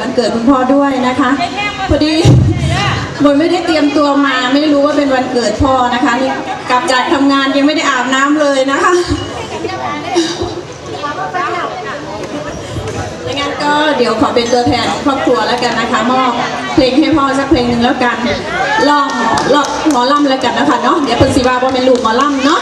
วันเกิดคุณพ่อด้วยนะคะพอดีบนไม่ได้เตรียมตัวมาไม่รู้ว่าเป็นวันเกิดพ่อนะคะนี่กลับจากทำงานยังไม่ได้อาบน้ำเลยนะคะดังนั้นก็เดี๋ยวขอเป็นตัวแทนครอบครัวแล้วกันนะคะมอบเพลงให้พ่อสักเพลงหนึ่งแล้วกันลองลองหมอลำแล้วกันนะคะเนาะเดี๋ยวเป็นสีบาว่าเป็นลูกหมอลำเนาะ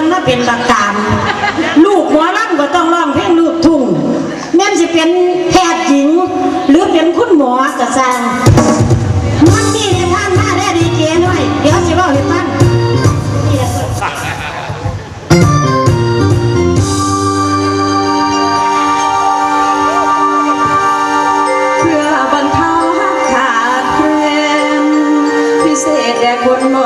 นมาเป็นบักกามลูกหมอลำก็ต้องร้องเพลงลูกทุ่งแม่นสิเป็นแพทย์หญิง หรือเป็นคุณหมอกระซังมันมีในท่านมาได้ดีเจหน่อยเดี๋ยวสิเว่าให้ฟังเพื่อบรรเทาหักขาดแคลนพิเศษแด่คนม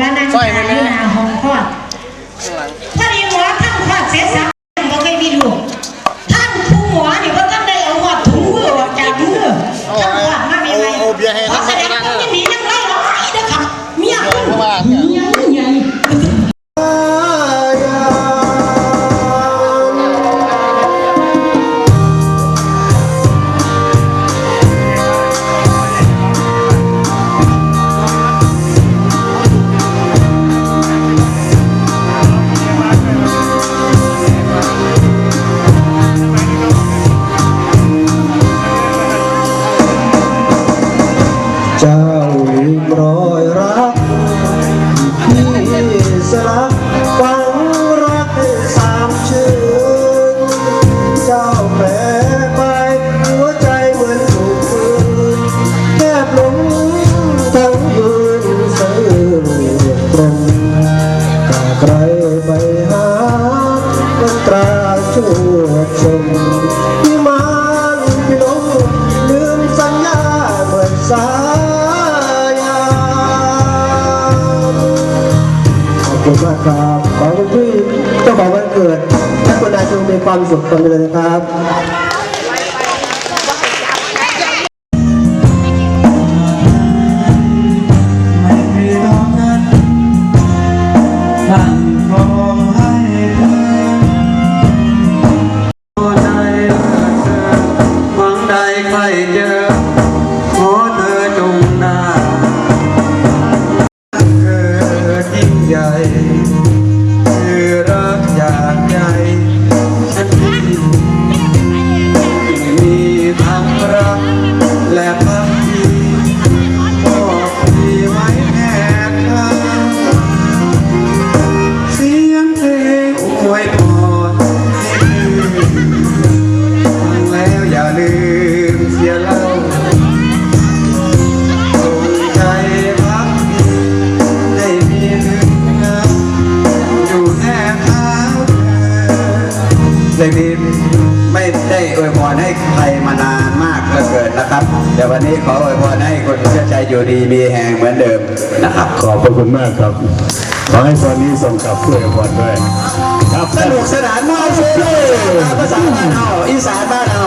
งานนางสาวที่นาห้องคลอด ขอบคุณครับขอให้คุณพี่เจ้าของวันเกิดท่านคนใดจงมีความสุขคนเดียนะครับ แต่วันนี้ขออวยพรให้คนเชื่อใจอยู่ดีมีแหงเหมือนเดิมนะครับ ขอบพระคุณมากครับ ขอให้พรนนี้ส่งกลับผู้อวยพรด้วย ครับสนุกสนานมากเลยภาษาบ้านเราอีสานบ้านเรา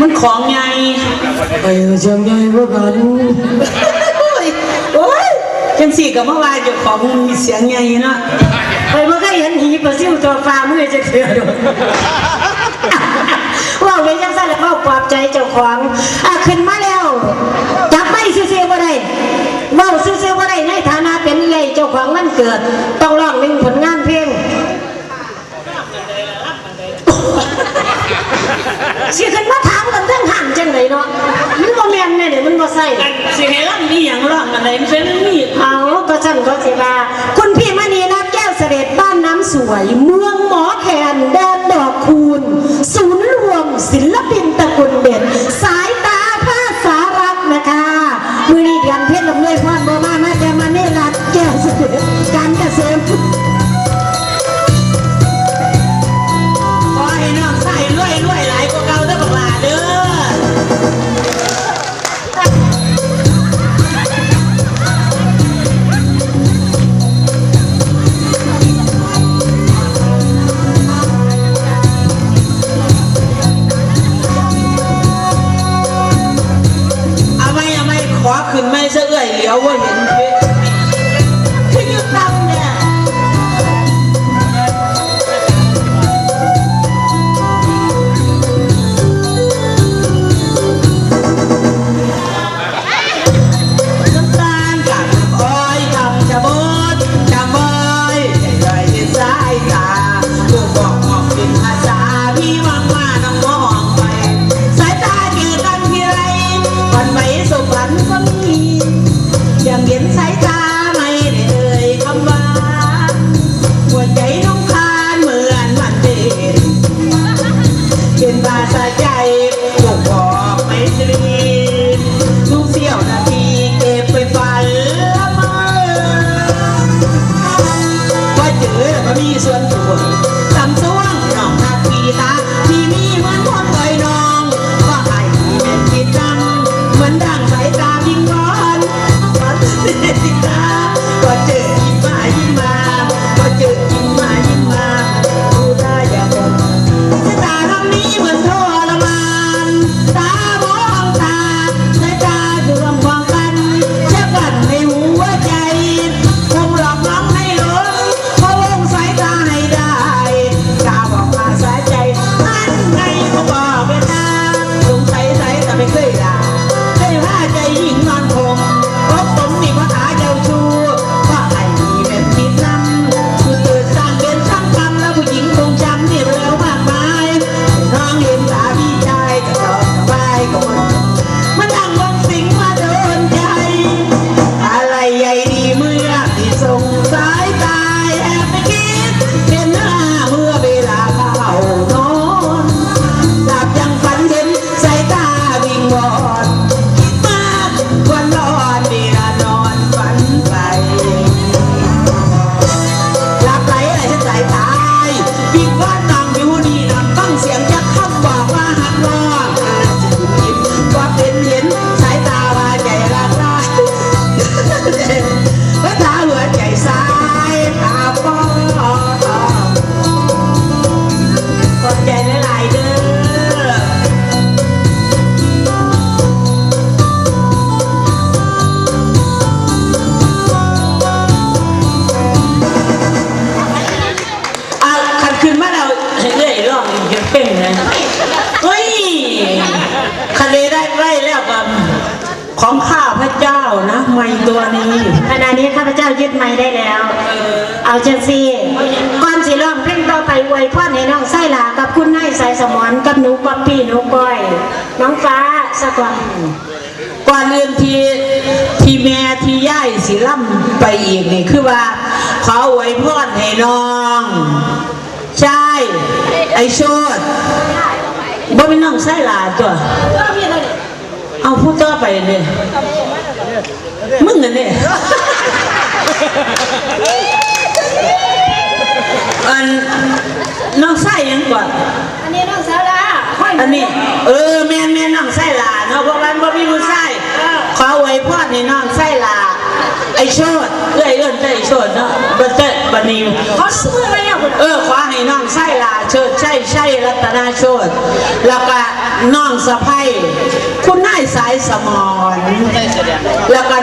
มันของไงไปเชียงใหญ่บ่ผ่านโอ้ยจังสี่กับเมื่อวานจ้ของมีเสียงไงเนาะไปเมื่อกี้เห็นหีประซิวตัวฟ้ามือจะเถื่อนว่าไว้ยังสั้นแล้วก็ปลอบใจเจ้าของอะขึ้นมาแล้วจับไม่ซื้อๆบ่ได้ว่าซื้อๆบ่ได้ในฐานะเป็นเล่เจ้าของมันเกิด ต้องร้องหนึ่งผลงานเพลงเสิขึ้นมา มันก็แม่นแน่เดี๋ยวมันก็ใส่สิเห้ล่ำนี่อย่างร่องอะไรมันเป็นนี่เอาก็ฉันก็เสิว่าคุณพี่มณีรัตนะแก้วเสด็จบ้านน้ำสวยเมือง นะไม่ตัวนี้ขณะนี้ข้าพเจ้ายึดไม้ได้แล้ว เอาจังสิก่อนสิร้องเพลงต่อไปอวยพรให้น้องไส้หลากับคุณนายสายสมอนกับหนูป๊อปปี้หนูก้อย น้องฟ้าสักวันก่อนอื่นที่ที่แม่ที่ย่ายสิล่ำไปอีกนี่คือว่าขออวยพรให้น้อง ใช่ ไอโชดบ่เป็นน้องไส้หลาตัว เอาพูดต่อไปเลย มึงอันเนี่ยอันน้องไส้ยังก่อนอันนี้น้องสาวลาอันนี้ เออแม่นแม่นน้องไส้หลาเนาะเพราะมันบ่มีผู้ไส้ขอไว้พอดนี่น้องไส้หลาไอโชดเอ้ยเอิ้นแต่ไอโชดเนาะบ่เตะบ่นิวเขาซื้ออะไรอะเออขอให้น้องไส้หลาเชิดใช่ใช่รัตนาโชดแล้วก็น้องสะใภ้คุณนายสายสมอนแล้วก็